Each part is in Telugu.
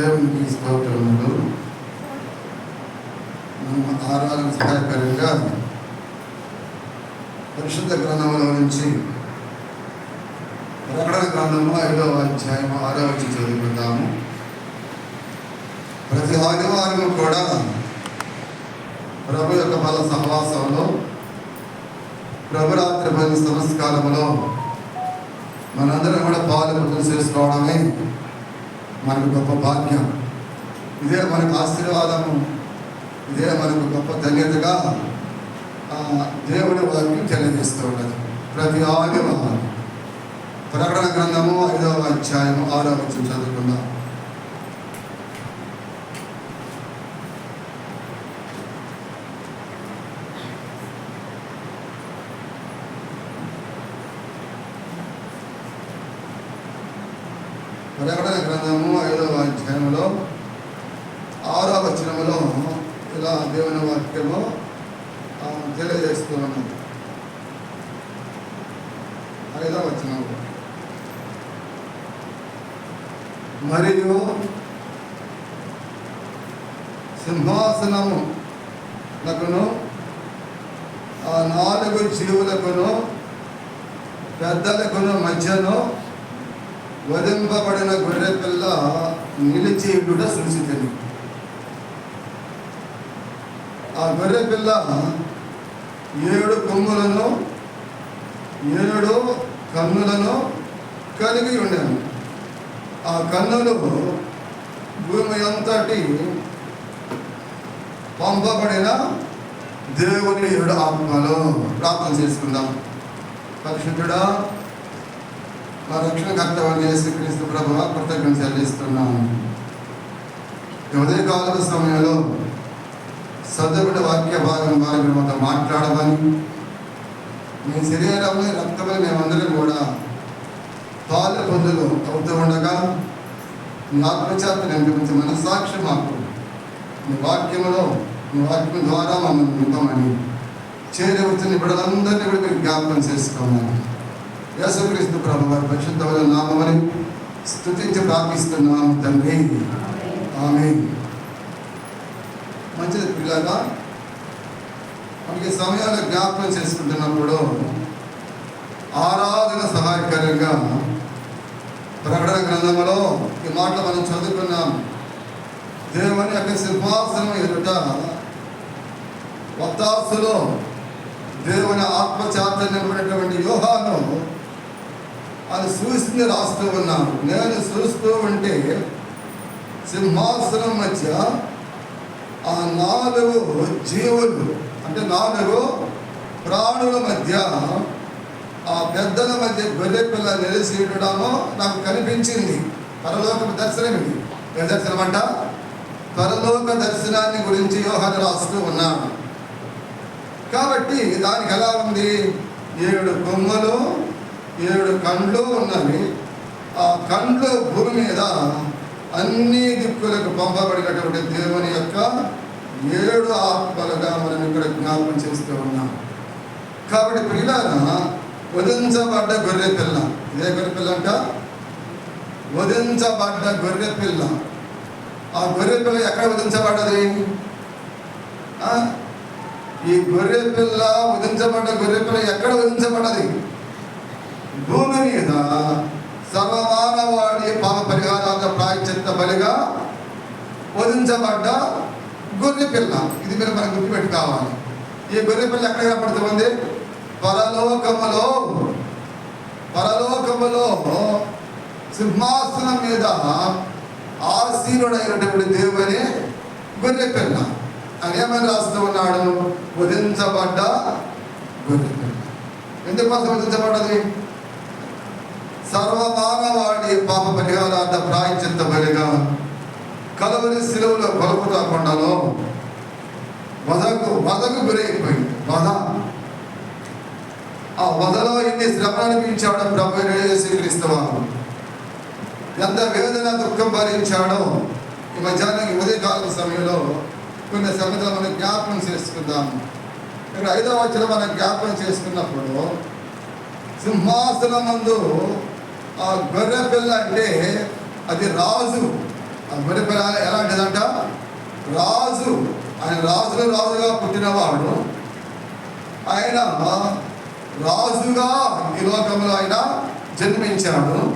దేవునికి స్తోత్రములు మనం ఆరాధన సహాయకరంగా పరిశుద్ధ గ్రంథముల నుంచి ప్రకటన గ్రంథము ఐదవ అధ్యాయం ఆరో వచ్చి చదువుకుందాము. ప్రతి ఆదివారం కూడా ప్రభు యొక్క బల సహవాసంలో ప్రభురాత్రి బలి సంస్కారంలో మనందరం కూడా పాలు చేసుకోవడమే మనకు గొప్ప భాగ్యం. ఇదే మనకు ఆశీర్వాదము. ఇదే మనకు గొప్ప ధన్యతగా దేవుని వారికి తెలియజేస్తూ ఉన్నది. ప్రతి ఆదివారం ప్రకటన గ్రంథము ఐదవ అధ్యాయము ఆరో వచ్చి చదువుకుందాం. ప్రకటన ఐదవ అధ్యాయంలో ఆరో వచనములో ఇలా దేవుని వాక్యము ఆ, ఐదవ వచనం మరియు సింహాసనము లకును ఆ నాలుగు జీవులకును పెద్దలకును మధ్యను వదింపబడిన గొర్రె పిల్ల నిలిచేయుట సూచితని ఆ గొర్రె పిల్ల ఏడు కొమ్ములను ఏడు కన్నులను కలిగి ఉండాను. ఆ కన్నులు భూమి అంతటి పంపబడిన దేవుని ఏడు ఆత్మలు. ప్రార్థన చేసుకుందాం. పరిశుద్ధుడా మా రక్షణకర్త వారిని యేసుక్రీస్తు ప్రభు కృతజ్ఞత చెల్లిస్తున్నాము. ఈ ఉదయకాల సమయంలో సదరుడు వాక్య భాగం వారి మాతో మాట్లాడమని మీ శరీరంలో రక్తమే మేమందరం కూడా పాలు పొందులు అవుతూ ఉండగా మీ ఆత్మచేత నింపించి మన సాక్షి మాకు. మీ వాక్యంలో మీ వాక్యం ద్వారా మమ్మల్ని నింపమని చేరే వచ్చిన అందరినీ కూడా మీరు జ్ఞాపకం చేసుకోమని యేసుక్రీస్తు ప్రభు వారి పరిశుద్ధమైన నామని స్థుతించి ప్రార్థిస్తున్నాం తండ్రి. ఆమె మంచిది పిల్లగా మనకి సమయాన్ని జ్ఞాపకం చేసుకుంటున్నప్పుడు ఆరాధన సహాయకరంగా ప్రకటన గ్రంథంలో ఈ మాటలు మనం చదువుకున్నాం. దేవుని యొక్క సింహాసనం ఎదుట వత్తాసులో దేవుని ఆత్మ చాతన్యమైనటువంటి యోహాను అది చూసింది రాస్తూ ఉన్నాను. నేను చూస్తూ ఉంటే సింహాసనం మధ్య ఆ నాలుగు జీవులు అంటే నాలుగు ప్రాణుల మధ్య ఆ పెద్దల మధ్య గొర్రె పిల్ల నిలిచి ఉండడము నాకు కనిపించింది. పరలోక దర్శనం ఇది. దర్శనం అంట? పరలోక దర్శనాన్ని గురించి యోహాను రాస్తూ ఉన్నాడు. కాబట్టి దానికి ఎలా ఉంది? ఏడు కొమ్మలు ఏడు కండ్లు ఉన్నవి. ఆ కండ్లు భూమి మీద అన్ని దిక్కులకు పంపబడినటువంటి దేవుని యొక్క ఏడు ఆత్మలుగా మనం ఇక్కడ జ్ఞాపకం చేస్తూ ఉన్నాం. కాబట్టి పిల్లల వధించబడ్డ గొర్రె పిల్ల. ఇదే గొర్రె పిల్ల అంట? వధించబడ్డ గొర్రె పిల్ల. ఆ గొర్రె పిల్ల ఎక్కడ వధించబడ్డది? ఈ గొర్రె పిల్ల వధించబడ్డ గొర్రె పిల్ల ఎక్కడ వధించబడ్డది? భూమి మీద సర్వమానవాడి పాప పరిహారాల ప్రాయచిత్త బలిగా వధించబడ్డ గొర్రె పిల్ల. ఇది మీరు మనం గుర్తుపెట్టుకోవాలి ఈ గొర్రె పిల్ల ఎక్కడ కనపడుతుంది? పరలోకములో. పరలోకములో సింహాసనం మీద ఆశీనుడైనటువంటి దేవుని గొర్రె పిల్ల. అని ఏమని రాస్తూ ఉన్నాడు? వధించబడ్డ గొర్రె పిల్ల. ఎందుకోసం వధించబడ్డది? సర్వమానవాడి పాప పరిహారార్థ ప్రాయచిత్త బలిగా కలవరి శిలువలో కొలపుతా కొండలో వదకు వదకు గురైపోయింది. వద. ఆ వదలో ఎన్ని శ్రమ అనిపించాడు ప్రభు శ్రీక్రీస్తువారు ఎంత వేదన దుఃఖం భరించాడో ఈ మధ్యాహ్నం ఈ ఉదయకాల సమయంలో కొన్ని సంగతులు మనం జ్ఞాపకం చేసుకుందాము ఇక్కడ ఐదవ వచ్చిన మనం జ్ఞాపకం చేసుకున్నప్పుడు సింహాసనం ముందు ఆ గొర్రె పిల్ల అంటే అది రాజు. ఆ గొర్రె పిల్ల ఎలాంటిదంట? రాజు. ఆయన రాజులు రాజుగా పుట్టినవాడు. ఆయన రాజుగా ఈ లోకంలో ఆయన జన్మించాడు.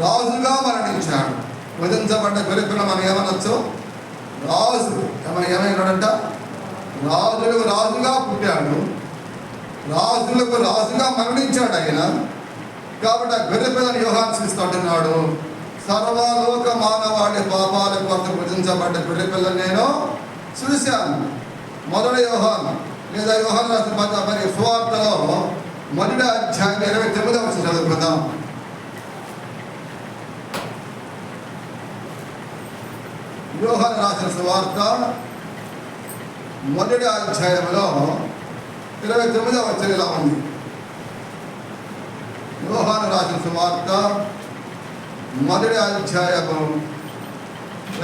రాజుగా మరణించాడు. వధించబడ్డ గొరిపిల్ల మనం ఏమనొచ్చు? రాజు. ఏమైనా ఏమైనాడంట? రాజులకు రాజుగా పుట్టాడు. రాజులకు రాజుగా మరణించాడు ఆయన. కాబట్టి ఆ గొర్రె పిల్లని యోహాన్సిస్తుంటున్నాడు సర్వలోక మానవాడి పాపాల కోసం భుజించబడ్డ గొర్రె పిల్ల నేను చూశాను. మొదటి యోహాన్ లేదా యోహాన్ రాసిన పద మరి సువార్తలో మొదటి అధ్యాయం ఇరవై తొమ్మిదవ వచనం చదువుకుందాం. యోహాన్ రాసిన సువార్త మొదటి అధ్యాయంలో ఇరవై తొమ్మిదవ చర్యలా ఉంది. యోహాను రాసిన సువార్త మొదటి అధ్యాయము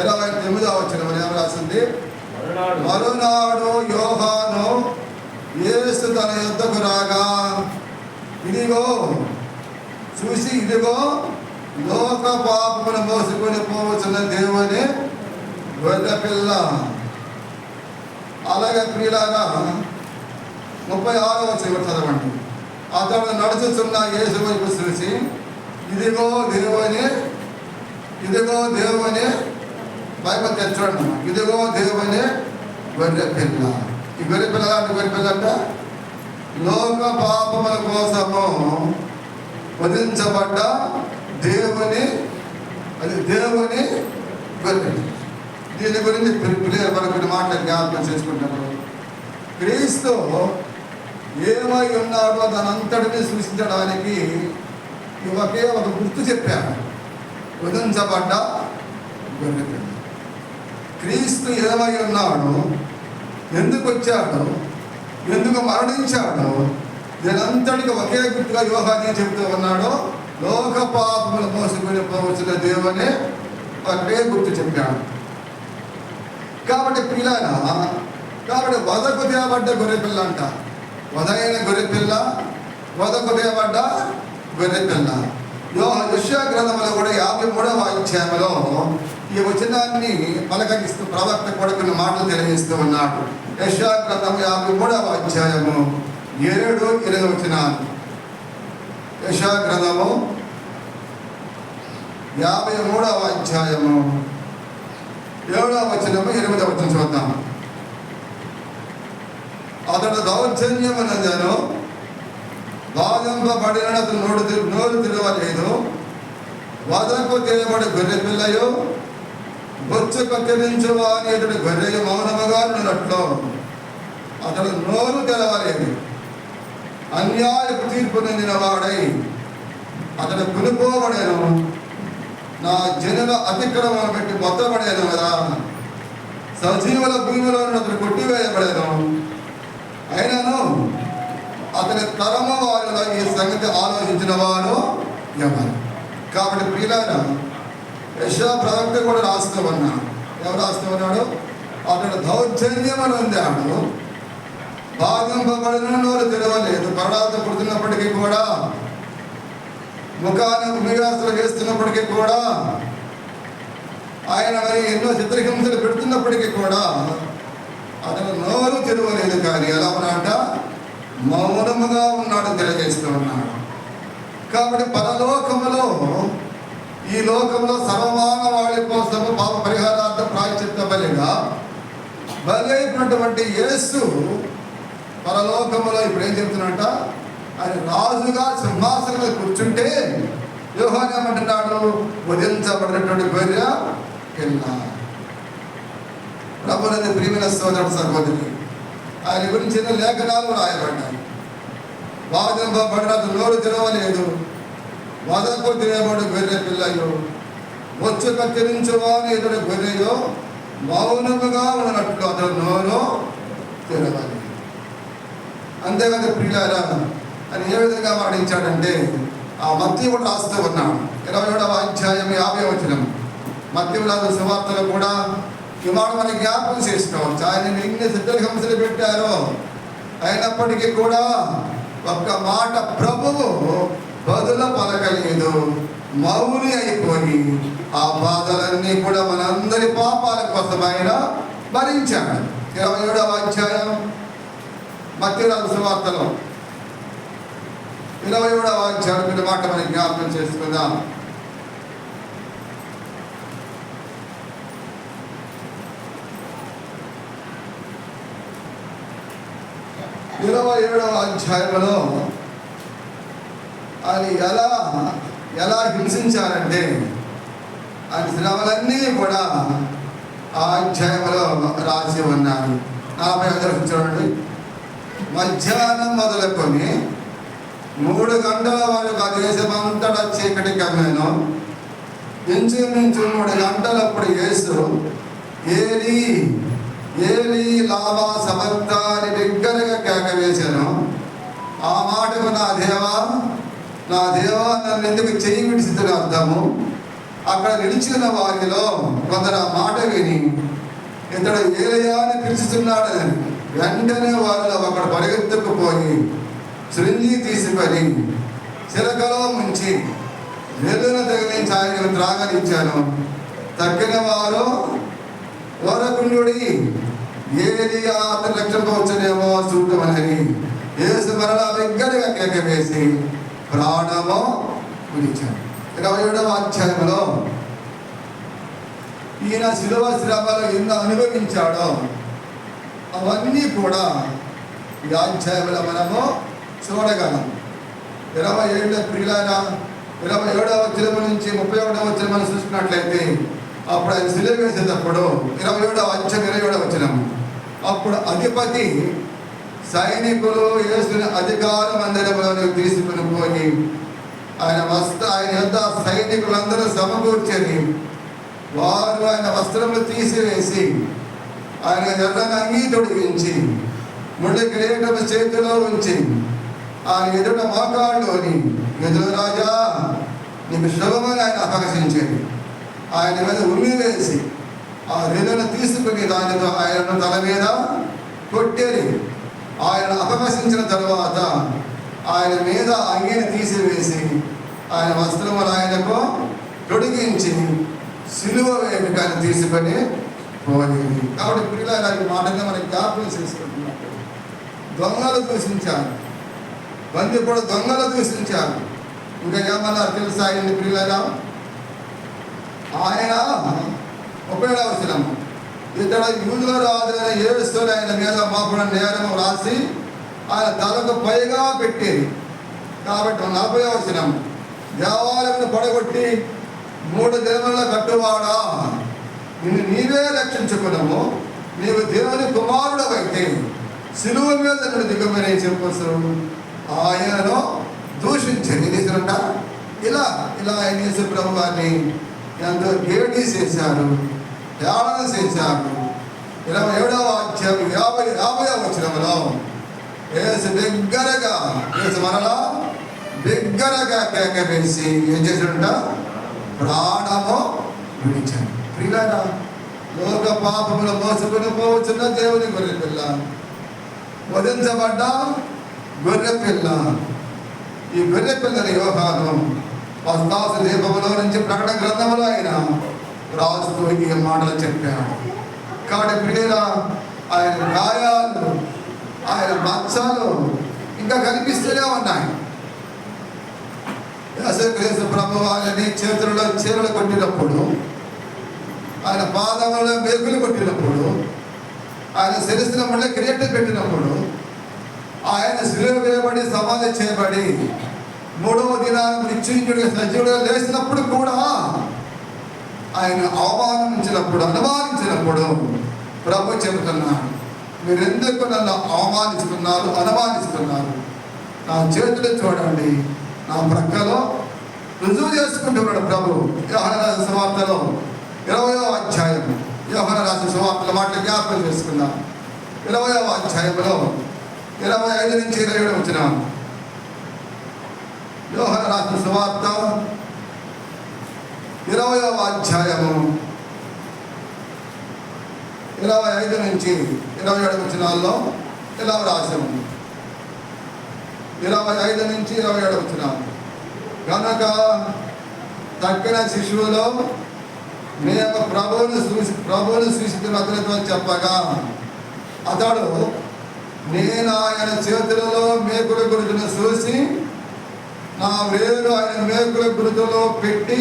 ఇరవై తొమ్మిదవ వచ్చిన ఏం రాసింది. మరునాడు. యోహాను యేసు తన యుద్ధకు రాగా ఇదిగో చూసి ఇదిగో లోక పాపమును మోసుకొని పోవచ్చున్న దేవుని పిల్ల. అలాగే ప్రియులారా ముప్పై ఆరో వచ్చి చదవండి. అతడు నడుచుతున్న యేసు వైపు చూసి ఇదిగో దేవుని ఇదిగో దేవుని బైబిల్ తెచ్చాడు. ఇదిగో దేవుని గొర్రె పిల్ల. ఈ గొర్రె పిల్ల లాంటి గొర్రె పిల్ల అంట లోక పాపముల కోసము వధించబడ్డ దేవుని అది దేవుని గొర్రె దీని గురించి పిల్లలు మనకు మాటలు జ్ఞాపకం చేసుకుంటారు క్రీస్తు ఏమై ఉన్నాడో దానంతటిని సృష్టించడానికి ఒకే ఒక గుర్తు చెప్పాను. వధించబడ్డ గొర్రెపిల్ల క్రీస్తు ఏమై ఉన్నాడు? ఎందుకు వచ్చాడు? ఎందుకు మరణించాడు? దీనంతటికి ఒకే గుర్తుగా యోగాన్ని చెబుతూ ఉన్నాడు లోక పాపములు మోసుకొని పోవచ్చిన దేవుని ఒకే గుర్తు చెప్పాడు. కాబట్టి పిల్లన కాబట్టి వదకు తేబడ్డ గొర్రెపిల్ల అంట. వదైన గొర్రెపిల్ల వదకు తేబడ్డ గొర్రెపిల్ల యో యశ్యా గ్రంథంలో కూడా యాభై మూడవ అధ్యాయంలో ఈ వచనాన్ని పలకరిస్తూ ప్రవక్త కూడా కొన్ని మాటలు తెలియజేస్తూ ఉన్నాడు. యశ్యా గ్రంథం యాభై మూడవ అధ్యాయము ఏడు ఎనిమిది వచనాలు. యశా గ్రంథము యాభై మూడవ అధ్యాయము. ఏడవ వచనము ఎనిమిదవ వచనం చూద్దాము అతడు దౌర్జన్యమునందను బాధింపబడిన అతను నోడు తెరు- నోరు తిరవలేదు. వదకు తేబడి గొర్రె పిల్లయు బొచ్చు కత్తిరించు అని ఇతడు గొర్రెయు మౌనముగా ఉన్నట్లు అతడు నోరు తెరవలేదు. అన్యాయపు తీర్పు నిందిన వాడై అతడు కొనుకోబడేను నా జనుల అతిక్రమం పెట్టి మొత్తబడేను కదా. సజీవుల భూమిలో అతడు కొట్టివేయబడేను. తరము వారిలో ఈ సంగతి ఆలోచించిన వారు ఎవరు? కాబట్టి ప్రియులార యశా ప్రవక్త కూడా రాస్తూ ఉన్నాడు. ఎవరు రాస్తూ ఉన్నాడు? అతడు దౌర్జన్యమని ఉందాడు భాగింపబడిన నోరు తెరవలేదు. పరడాత పుడుతున్నప్పటికీ కూడా ముఖాన్ని ఉమిగాసులు వేస్తున్నప్పటికీ కూడా ఆయన మరి ఎన్నో చిత్రహింసలు పెడుతున్నప్పటికీ కూడా అతను నోరు తెరవలేదు కానీ ఎలా ఉన్నాట మౌనముగా ఉన్నాడు తెలియజేస్తూ ఉన్నాడు. కాబట్టి పరలోకములో ఈ లోకంలో సర్వమానవాళి కోసం పాప పరిహారార్థ ప్రాయచిత్త బలిగా బలి అయినటువంటి యేసు పరలోకములో ఇప్పుడు ఏం చెప్తున్నట్ట ఆయన రాజుగా సింహాసనంలో కూర్చుంటే వ్యూహాన్ని ఏమంటున్నాడు? వదిలించబడినటువంటి గొర్రె పిల్ల. ప్రభునది ప్రియమైన సోదరుడు సహోదరి ఆయన గురించిన లేఖనాలు రాయబడ్డాయి. బాధింపబడిన నోరు తినవలేదు వదకు తినబడి గొర్రె పిల్లయో వచ్చు కత్తిరించువాని ఇతడు గొర్రెయో మౌనముగా ఉన్నట్లు అతడు నోరు తెరవాలి అంతేకాదు ప్రియారా అని ఏ విధంగా వాడించాడంటే ఆ మత్తి కూడా రాస్తూ ఉన్నాడు. ఇరవై ఏడవ అధ్యాయం యాభై వచనం. మత్తి రాజు సువార్తలు కూడా ఇవాళ మన జ్ఞాపకం చేసుకోవచ్చు ఆయన ఎన్ని సిద్ధహింసలు పెట్టారు. అయినప్పటికీ కూడా ఒక్క మాట ప్రభువు బదుల పలకలేదు. మౌని అయిపోయి ఆ బాధలన్నీ కూడా మనందరి పాపాల కోసం ఆయన భరించాడు. ఇరవై ఏడవ అధ్యాయం మధ్యరాజు సువార్తలో. ఇరవై ఏడవ అధ్యాయం మాట మనం జ్ఞాపకం చేసుకుందాం. ఇరవై ఏడవ అధ్యాయంలో ఆయన ఎలా ఎలా హింసించారంటే ఆయన శ్రమలన్నీ కూడా ఆ అధ్యాయంలో రాసి ఉన్నాను. నలభై ఐదు చూడండి మధ్యాహ్నం మొదలుకొని మూడు గంటల వరకు ఆ దేశం అంతటా చీకటి కమ్మాను ఇంచుమించు మూడు గంటలప్పుడు వేసు ఏది ఏలి లాభా సమర్థాన్ని బిగ్గరగా కేక వేశాను. ఆ మాటకు నా దేవా నా దేవా నన్ను ఎందుకు చేయి విడిచితున్న అర్థము? అక్కడ నిలిచిన వారిలో కొందరు ఆ మాట విని ఇతడు ఏలయా అని పిలుచుతున్నాడని వెంటనే వారిలో ఒకడు పరిగెత్తుకుపోయి శృంగి తీసుకొని చిలకలో ముంచి వెలున తగిలించి ఆయనకు త్రాగనిచ్చాను. తగ్గిన వారు వరకుణ్యుడి ఏది అత లక్ష్యంతో వచ్చేదేమో చూడమని ఏసు మరలా బిగ్గరగా కేక వేసి ప్రాణము విడిచాడు. ఇరవై ఏడవ అధ్యాయంలో ఈయన శిలువ శ్రమలు ఎన్నో అనుభవించాడో అవన్నీ కూడా ఈ అధ్యాయంలో మనము చూడగలం. ఇరవై ఏళ్ళ ప్రియులారా ఇరవై ఏడవ వచ్చిన నుంచి ముప్పై ఒకటవ వచ్చిన మనం చూసుకున్నట్లయితే అప్పుడు ఆయన శిలువ వేసేటప్పుడు ఇరవై ఏడవ అధ్యాయం ఇరవై ఏడవ వచ్చినాము అప్పుడు అధిపతి సైనికులు వేసిన అధికార మందిరంలో తీసుకుని పోయి ఆయన వస్త్ర ఆయన యొక్క సైనికులందరూ సమకూర్చని వారు ఆయన వస్త్రములు తీసివేసి ఆయన ఎర్రని అంగీ తొడిగించి ముళ్ళ కిరీటము చేతిలో ఉంచి ఆయన ఎదుట మోకాళ్ళలోని ఎదురు రాజా నీకు శుభమని ఆయన అపహసించేది ఆయన మీద ఉమ్మి వేసి ఆ రెలను తీసుకుని దానితో ఆయనను తల మీద కొట్టేది. ఆయన అపహసించిన తర్వాత ఆయన మీద అంగిని తీసివేసి ఆయన వస్త్రములు ఆయనకు తొడిగించి సిలువ వేదికని తీసుకొని పోయేది. కాబట్టి పిల్లల ఈ మాటని మనం జ్ఞాపకం చేసుకుంటున్నాం. దొంగలు దూషించారు. కూడా దొంగలు దూషించారు. ఇంకా ఏమన్నా తెలుసా ఆయన పిల్లరా ఆయన ఉపయోగవసరం ఇతడు యూదుల రాజైన ఏడుస్తున్న ఆయన మీద మోపడ నేరము రాసి ఆయన తలకు పైగా పెట్టేది. కాబట్టి నలభై వచనం. దేవాలయం పడగొట్టి మూడు దినముల కట్టువాడా? నిన్ను నీవే రక్షించుకున్నాము. నీవు దేవుని కుమారుడు అయితే సిలువ మీద నువ్వు దిగమని చెప్పు ఆయనను దూషించండి నిజంట ఇలా ఇలా ఆయన యేసు ప్రభు వారిని ఎంతో గేటీ చేశారు? ధ్యానం చేశారు. ఇరవై ఏడవ అధ్యాయం యాభై యాభై వచ్చినంలో ఏసు దగ్గరగా ఏసు మరలా దగ్గరగా కేక వేసి ఏం చేశాడంట? ప్రాణము విడిచాడు. ప్రియులారా లోక పాపములు మోసుకుని పోవచ్చున్న దేవుని గొర్రె పిల్ల. వధించబడ్డ గొర్రె పిల్ల. ఈ గొర్రె పిల్లని వ్యవహారం పస్తాస దీపములో నుంచి ప్రకటన గ్రంథంలో ఆయన రాజుతో ఈ మాటలు చెప్పాడు కాబట్టి ప్రియరా ఆయన గాయాలు ఆయన మచ్చలు ఇంకా కనిపిస్తూనే ఉన్నాయి. యేసుక్రీస్తు ప్రభు ఆయనని చేతుల్లో చీరలు కొట్టినప్పుడు ఆయన పాదములలో మేకులు కొట్టినప్పుడు ఆయన శిరస్సుల మళ్ళీ కిరీటం పెట్టినప్పుడు ఆయన శిలువ వేయబడి సమాధి చేయబడి మూడవ దినాన్ని నిశ్చయించుడు సజీవుడిగా లేచినప్పుడు కూడా ఆయన అవమానించినప్పుడు అనుమానించినప్పుడు ప్రభు చెబుతున్నాడు మీరెందుకు నన్ను అవమానిస్తున్నారు అనుమానిస్తున్నారు? నా చేతులు చూడండి నా ప్రక్కలో రుజువు చేసుకుంటున్నాడు ప్రభు. యోహన రాసిన సువార్తలో ఇరవయో అధ్యాయం యోహన రాసిన సువార్తల మాట జ్ఞాపకం చేసుకున్నాను ఇరవయో అధ్యాయంలో ఇరవై ఐదు నుంచి ఇరవై ఏడు వచ్చిన యోహన రాసిన సువార్త ఇరవయవ అధ్యాయము. ఇరవై ఐదు నుంచి ఇరవై ఏడు వచ్చినాల్లో ఇలా రాసాము ఇరవై ఐదు నుంచి ఇరవై ఏడు వచ్చిన కనుక తక్కిన శిశువులో మేము ప్రభువుని చూసి ప్రభువుని చూసి అతనితో చెప్పగా అతడు నేను ఆయన చేతులలో మేకుల గురుతును చూసి నా వేరు ఆయన మేకుల గురుతులో పెట్టి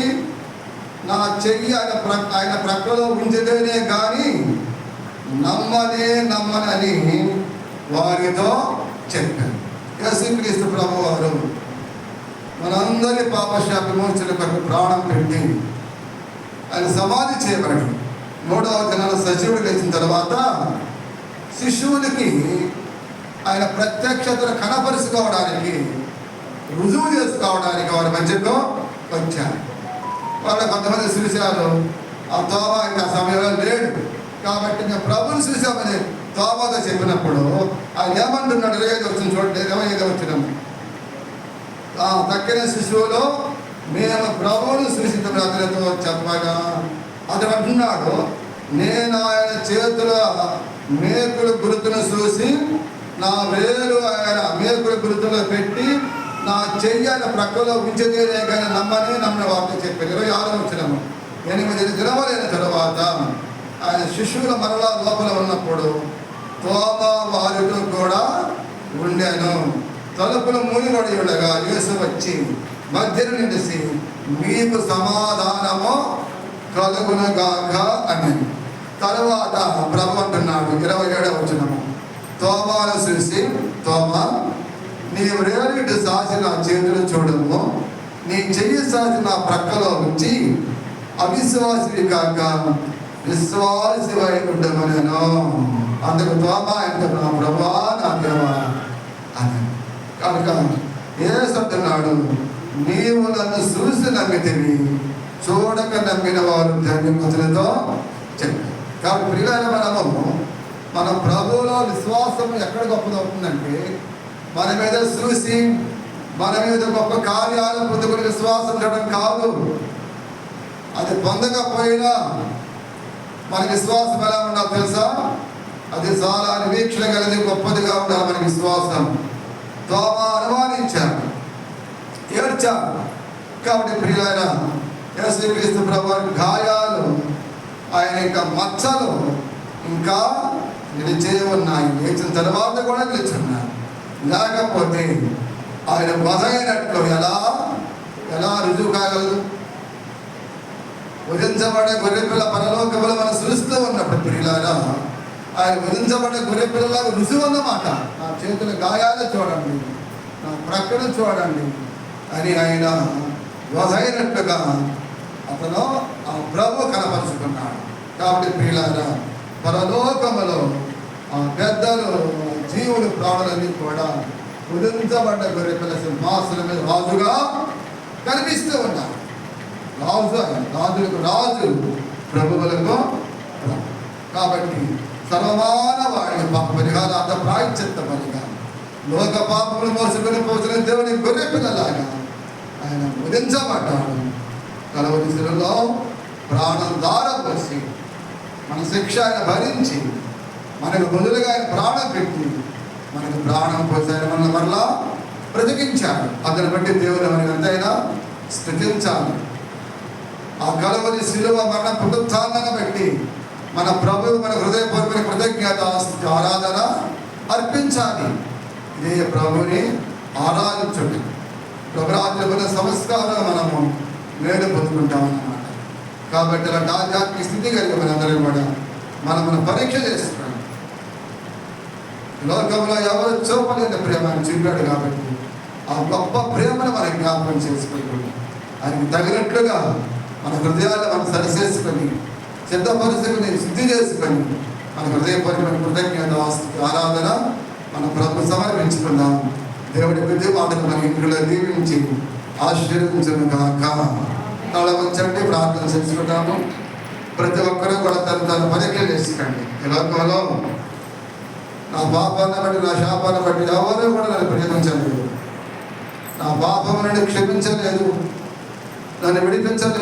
నా చెయ్యి ఆయన ప్ర ఆయన ప్రక్కలో ఉంచితేనే కానీ నమ్మనే నమ్మనని వారితో చెప్పాను. యేసుక్రీస్తు ప్రభు వారు మనందరి పాపశాప విమోచన కొరకు ప్రాణం పెట్టి ఆయన సమాధి చేయబడి మూడవ దినాల సచివుడు లేచిన తర్వాత శిశువులకి ఆయన ప్రత్యక్షతను కనపరుచుకోవడానికి రుజువు చేసుకోవడానికి వారి మధ్యలో వచ్చారు. వాళ్ళ కొంతమంది చూశారు ఆ తోమ ఇంకా సమయంలో లేడు. కాబట్టి ఇంకా ప్రభుని చూసామని తోమతో చెప్పినప్పుడు ఆయన ఏమంటున్నాడు? ఇరవై వచ్చిన చూడండి. ఇరవై ఐదు వచ్చినాము ఆ తక్కిన శిశువులో మేము ప్రభువును సూచించిన అతనితో చెప్పగా అతడు అంటున్నాడు నేను ఆయన చేతుల మేకుల గుర్తును చూసి నా వేలు ఆయన మేకుల గుర్తులో పెట్టి నా చెయ్యి ఆయన ప్రక్కలో ఉంచదేనే కానీ నమ్మని నమ్మిన వార్త చెప్పారు. ఇరవై ఆరో వచ్చినము ఎనిమిది దినములైన తర్వాత ఆయన శిశువుల మరలా లోపల ఉన్నప్పుడు తోమ వారితో కూడా ఉండాను. తలుపులు మూయబడి ఉండగా యేసు వచ్చి మధ్యను నిలిచి మీకు సమాధానము కలుగునగాక అని తరువాత ప్రభు అంటున్నాడు ఇరవై ఏడవ వచ్చినము తోమాను చూసి తోమా నీ రేలిటి సాసి నా చేతులు చూడము నీ చెయ్యి సాసి నా ప్రక్కలో ఉంచి అవిశ్వాసివి కాక విశ్వాసివై ఉండమనేను అందుకు తోమా అంటున్నా ప్రభా నా దేవా అని కనుక ఏసంటున్నాడు నీవు నన్ను చూసి నమ్మితివి చూడక నమ్మిన వారు ధన్యమతులతో చెప్పారు కాబట్టి ప్రియులైన మనము మన ప్రభువులో విశ్వాసం ఎక్కడ గొప్పదవుతుందంటే మన మీద చూసి మన మీద గొప్ప కార్యాలు పొందుకుని విశ్వాసం చేయడం కాదు. అది పొందకపోయినా మన విశ్వాసం ఎలా ఉండాలి తెలుసా? అది చాలా నిరీక్షణ కలిగి గొప్పదిగా ఉండాలి మన విశ్వాసం. తోమ అనుమానించారు. ఏడ్చారు. కాబట్టి ప్రియులైన యేసుక్రీస్తు ప్రభు గాయాలు ఆయన యొక్క మచ్చలు ఇంకా నిలిచే ఉన్నాయి. లేచిన తర్వాత కూడా నిలిచున్నారు లేకపోతే ఆయన బలైనట్లు ఎలా ఎలా రుజువు కాగలదు? వధించబడే గొర్రెపిల్ల పరలోకములు మనం సృష్టిలో ఉన్నప్పుడు ప్రియులారా ఆయన వధించబడే గొర్రెపిల్లలాగా రుజువు అన్నమాట. నా చేతుల గాయాలు చూడండి నా ప్రక్కన చూడండి అని ఆయన వధైనట్టుగా అతను ఆ ప్రభు కనపరుచుకున్నాడు. కాబట్టి ప్రియులారా పరలోకములో ఆ పెద్దలు జీవులు ప్రాణులన్నీ కూడా కుదించబడ్డ గొర్రెపిల్ల సింహాసనం మీద రాజుగా కనిపిస్తూ ఉన్నారు. రాజు రాజులకు రాజు ప్రభువులకు కాబట్టి సర్వమాన వాడిని పాప పరిహారార్థ ప్రాయచిత్త బలిగా లోక పాపములు మోసుకొని పోసిన దేవుని గొర్రె పిల్లలాగా ఆయన ఉదించబడ్డాడు. కలవ శిలలో ప్రాణం దారపోసి మన శిక్ష ఆయన భరించి మనకు బదులుగా ఆయన ప్రాణం పెట్టి మనకు ప్రాణం పోసారు మన మరలా బ్రతికించాడు. అతని బట్టి దేవుడు మనకి ఎంతైనా స్థుతించాలి. ఆ కలవరి శిలువ మరణ పునరుత్థానాన్ని బట్టి మన ప్రభు మన హృదయపూర్వక కృతజ్ఞత ఆరాధన అర్పించాలి. ఇదే ప్రభుని ఆరాధించండి. ప్రభురాజ్యమైన సంస్కారం మనము మేలు పొందుకుంటాం అన్నమాట. కాబట్టి అలాంటి ఆధ్యాత్మిక స్థితి కలిగి మనందరం కూడా మనం పరీక్ష చేస్తున్నాం లోకంలో ఎవరు చూపలేని ప్రేమను చూపాడు కాబట్టి ఆ గొప్ప ప్రేమను మనం జ్ఞాపకం చేసుకుంటున్నాం. ఆయనకి తగినట్లుగా మన హృదయాన్ని మనం సరిచేసుకొని సిద్ధపరుచుకొని శుద్ధి చేసుకొని మన హృదయపరమైన కృతజ్ఞత ఆరాధన మన ప్రభు సమర్పించుకున్నాం దేవుడి బుద్ధి వాటిని మన ఇంట్లో దీవించి ఆశీర్వదించను కాక తల వచ్చండి ప్రార్థన చేసుకుంటాము ప్రతి ఒక్కరూ కూడా తను తన పరీక్ష చేసుకోండి ఈ లోకంలో నా పాపాన్ని బట్టి నా శాపాన్ని బట్టి ఎవరూ కూడా నన్ను ప్రేమించలేదు. నా పాపం నుండి క్షమించలేదు. నన్ను విడిపించలేదు.